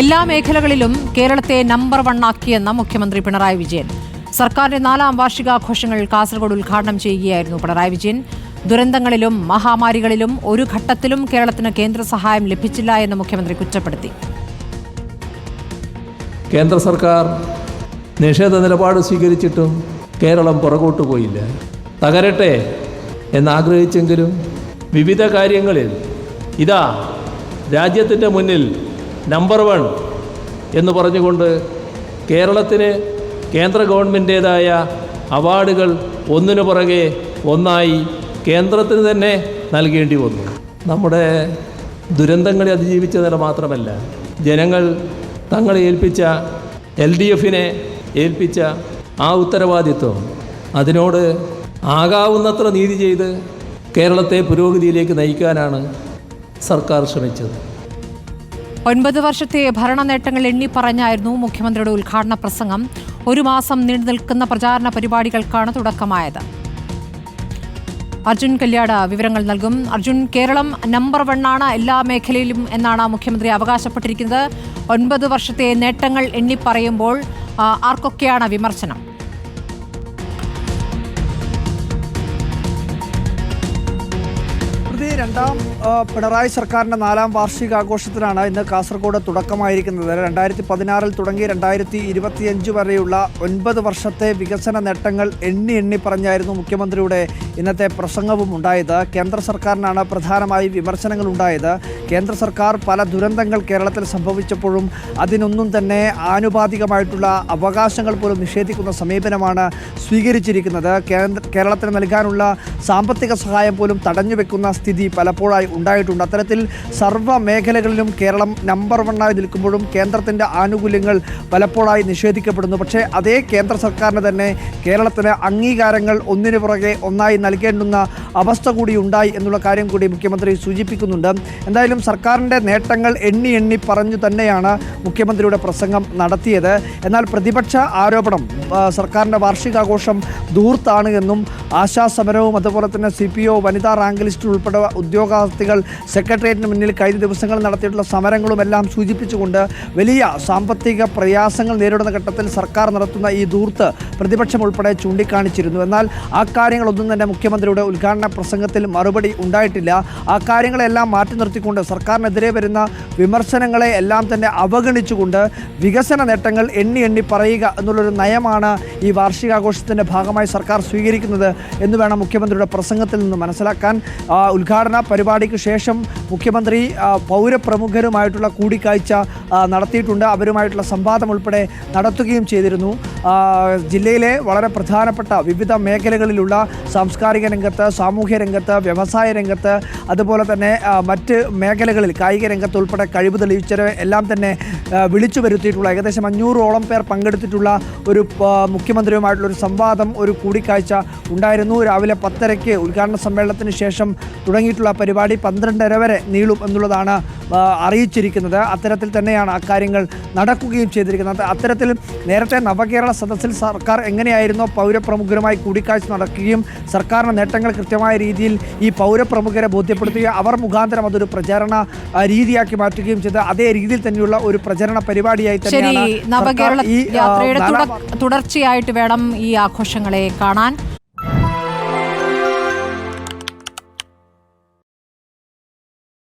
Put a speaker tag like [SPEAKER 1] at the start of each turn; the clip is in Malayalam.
[SPEAKER 1] എല്ലാ മേഖലകളിലും കേരളത്തെ നമ്പർ വൺ ആക്കിയെന്ന മുഖ്യമന്ത്രി പിണറായി വിജയൻ. സർക്കാരിന്റെ നാലാം വാർഷികാഘോഷങ്ങൾ കാസർഗോഡ് ഉദ്ഘാടനം ചെയ്യുകയായിരുന്നു പിണറായി വിജയൻ. ദുരന്തങ്ങളിലും മഹാമാരികളിലും ഒരു ഘട്ടത്തിലും കേരളത്തിന് കേന്ദ്ര സഹായം ലഭിച്ചില്ല എന്ന് മുഖ്യമന്ത്രി കുറ്റപ്പെടുത്തി.
[SPEAKER 2] കേന്ദ്ര സർക്കാർ നിഷേധ നിലപാട് സ്വീകരിച്ചിട്ടും കേരളം പുറകോട്ട് പോയില്ല. തകരട്ടെ എന്നാഗ്രഹിച്ചെങ്കിലും വിവിധ കാര്യങ്ങളിൽ ഇതാ രാജ്യത്തിന്റെ മുന്നിൽ നമ്പർ വൺ എന്ന് പറഞ്ഞുകൊണ്ട് കേരളത്തിന് കേന്ദ്ര ഗവൺമെന്റേതായ അവാർഡുകൾ ഒന്നിനു പുറകെ ഒന്നായി കേന്ദ്രത്തിന് തന്നെ നൽകേണ്ടി വന്നു. നമ്മുടെ ദുരന്തങ്ങളെ അതിജീവിച്ച നില മാത്രമല്ല ജനങ്ങൾ തങ്ങളെ ഏൽപ്പിച്ച എൽ ഡി എഫിനെ ഏൽപ്പിച്ച ആ ഉത്തരവാദിത്വം അതിനോട് ആകാവുന്നത്ര നീതി ചെയ്ത് കേരളത്തെ പുരോഗതിയിലേക്ക് നയിക്കാനാണ് സർക്കാർ ശ്രമിച്ചത്.
[SPEAKER 1] ഒൻപത് വർഷത്തെ ഭരണ നേട്ടങ്ങൾ എണ്ണിപ്പറഞ്ഞായിരുന്നു മുഖ്യമന്ത്രിയുടെ ഉദ്ഘാടന പ്രസംഗം. ഒരു മാസം നീണ്ടു നിൽക്കുന്ന പ്രചാരണ പരിപാടികൾക്കാണ് തുടക്കമായത്. അർജുൻ കല്യാട് വിവരങ്ങൾ നൽകും. അർജുൻ കേരളം നമ്പർ വണ്ണാണ് എല്ലാ മേഖലയിലും എന്നാണ് മുഖ്യമന്ത്രി അവകാശപ്പെട്ടിരിക്കുന്നത്. ഒൻപത് വർഷത്തെ നേട്ടങ്ങൾ എണ്ണിപ്പറയുമ്പോൾ ആർക്കൊക്കെയാണ് വിമർശനം?
[SPEAKER 3] രണ്ടാം പിണറായി സർക്കാരിന്റെ നാലാം വാർഷിക വാർഷികാഘോഷത്തിനാണ് ഇന്ന് കാസർഗോഡ് തുടക്കമായിരിക്കുന്നത്. രണ്ടായിരത്തി പതിനാറിൽ തുടങ്ങി രണ്ടായിരത്തി ഇരുപത്തിയഞ്ച് വരെയുള്ള ഒൻപത് വർഷത്തെ വികസന നേട്ടങ്ങൾ എണ്ണി എണ്ണി പറഞ്ഞായിരുന്നു മുഖ്യമന്ത്രിയുടെ ഇന്നത്തെ പ്രസംഗവും ഉണ്ടായത്. കേന്ദ്ര സർക്കാരിനാണ് പ്രധാനമായി വിമർശനങ്ങൾ ഉണ്ടായത്. കേന്ദ്ര സർക്കാർ പല ദുരന്തങ്ങൾ കേരളത്തിൽ സംഭവിച്ചപ്പോഴും അതിനൊന്നും തന്നെ ആനുപാതികമായിട്ടുള്ള അവകാശങ്ങൾ പോലും നിഷേധിക്കുന്ന സമീപനമാണ് സ്വീകരിച്ചിരിക്കുന്നത്. കേരളത്തിന് നൽകാനുള്ള സാമ്പത്തിക സഹായം പോലും തടഞ്ഞു വെക്കുന്ന സ്ഥിതി പലപ്പോഴായി ഉണ്ടായിട്ടുണ്ട്. അത്തരത്തിൽ സർവ മേഖലകളിലും കേരളം നമ്പർ വണ്ണായി നിൽക്കുമ്പോഴും കേന്ദ്രത്തിന്റെ ആനുകൂല്യങ്ങൾ പലപ്പോഴായി നിഷേധിക്കപ്പെടുന്നു. പക്ഷേ അതേ കേന്ദ്ര സർക്കാരിന് തന്നെ കേരളത്തിന് അംഗീകാരങ്ങൾ ഒന്നിനു പുറകെ ഒന്നായി നൽകേണ്ടുന്ന അവസ്ഥ കൂടി ഉണ്ടായി എന്നുള്ള കാര്യം കൂടി മുഖ്യമന്ത്രി സൂചിപ്പിക്കുന്നുണ്ട്. എന്തായാലും സർക്കാരിന്റെ നേട്ടങ്ങൾ എണ്ണി എണ്ണി പറഞ്ഞു തന്നെയാണ് മുഖ്യമന്ത്രിയുടെ പ്രസംഗം നടത്തിയത്. എന്നാൽ പ്രതിപക്ഷ ആരോപണം സർക്കാരിന്റെ വാർഷികാഘോഷം ദൂർത്താണ് എന്നും ആശാസമരവും അതുപോലെ തന്നെ സി പി ഒ വനിതാ റാങ്ക് ലിസ്റ്റിൽ ഉൾപ്പെടെ ഉദ്യോഗാർത്ഥികൾ സെക്രട്ടേറിയറ്റിന് മുന്നിൽ കഴിഞ്ഞ ദിവസങ്ങൾ നടത്തിയിട്ടുള്ള സമരങ്ങളും എല്ലാം സൂചിപ്പിച്ചുകൊണ്ട് വലിയ സാമ്പത്തിക പ്രയാസങ്ങൾ നേരിടുന്ന ഘട്ടത്തിൽ സർക്കാർ നടത്തുന്ന ഈ ദൂർത്ത് പ്രതിപക്ഷം ഉൾപ്പെടെ ചൂണ്ടിക്കാണിച്ചിരുന്നു. എന്നാൽ ആ കാര്യങ്ങളൊന്നും തന്നെ മുഖ്യമന്ത്രിയുടെ ഉദ്ഘാടന പ്രസംഗത്തിൽ മറുപടി ഉണ്ടായിട്ടില്ല. ആ കാര്യങ്ങളെല്ലാം മാറ്റി നിർത്തിക്കൊണ്ട് സർക്കാരിനെതിരെ വരുന്ന വിമർശനങ്ങളെ എല്ലാം തന്നെ അവഗണിച്ചുകൊണ്ട് വികസന നേട്ടങ്ങൾ എണ്ണി എണ്ണി പറയുക എന്നുള്ളൊരു നയമാണ് ഈ വാർഷികാഘോഷത്തിന്റെ ഭാഗമായി സർക്കാർ സ്വീകരിക്കുന്നത് എന്ന് വേണം മുഖ്യമന്ത്രിയുടെ പ്രസംഗത്തിൽ നിന്ന് മനസ്സിലാക്കാൻ ഉദ്ഘാടന ഉദ്ഘാടന പരിപാടിക്ക് ശേഷം മുഖ്യമന്ത്രി പൗരപ്രമുഖരുമായിട്ടുള്ള കൂടിക്കാഴ്ച നടത്തിയിട്ടുണ്ട്. അവരുമായിട്ടുള്ള സംവാദം ഉൾപ്പെടെ നടത്തുകയും ചെയ്തിരുന്നു. ജില്ലയിലെ വളരെ പ്രധാനപ്പെട്ട വിവിധ മേഖലകളിലുള്ള സാംസ്കാരിക രംഗത്ത് സാമൂഹ്യ രംഗത്ത് വ്യവസായ രംഗത്ത് അതുപോലെ തന്നെ മറ്റ് മേഖലകളിൽ കായിക രംഗത്ത് ഉൾപ്പെടെ കഴിവ് തെളിയിച്ചവരെ എല്ലാം തന്നെ വിളിച്ചു വരുത്തിയിട്ടുള്ള ഏകദേശം അഞ്ഞൂറോളം പേർ പങ്കെടുത്തിട്ടുള്ള ഒരു മുഖ്യമന്ത്രിയുമായിട്ടുള്ള ഒരു സംവാദം ഒരു കൂടിക്കാഴ്ച ഉണ്ടായിരുന്നു. രാവിലെ പത്തരയ്ക്ക് ഉദ്ഘാടന സമ്മേളനത്തിന് ശേഷം തുടങ്ങിയിട്ടുള്ള പരിപാടി. പന്ത്രണ്ടര വരെ നീളും എന്നുള്ളതാണ് അറിയിച്ചിരിക്കുന്നത്. അത്തരത്തിൽ തന്നെയാണ് അക്കാര്യങ്ങൾ നടക്കുകയും ചെയ്തിരിക്കുന്നത്. അത്തരത്തിൽ നേരത്തെ നവകേരള സദസ്സിൽ സർക്കാർ എങ്ങനെയായിരുന്നോ പൗരപ്രമുഖരുമായി കൂടിക്കാഴ്ച നടക്കുകയും സർക്കാരിന്റെ നേട്ടങ്ങൾ കൃത്യമായ രീതിയിൽ ഈ പൗരപ്രമുഖരെ ബോധ്യപ്പെടുത്തുകയും അവർ മുഖാന്തരം അതൊരു പ്രചാരണ രീതിയാക്കി മാറ്റുകയും ചെയ്ത് അതേ രീതിയിൽ തന്നെയുള്ള ഒരു പ്രചരണ പരിപാടിയായി തന്നെയാണ്
[SPEAKER 1] നവകേരള
[SPEAKER 3] ഈ
[SPEAKER 1] യാത്രയുടെ തുടർച്ചയായിട്ട് വേണം ഈ ആഘോഷങ്ങളെ കാണാൻ.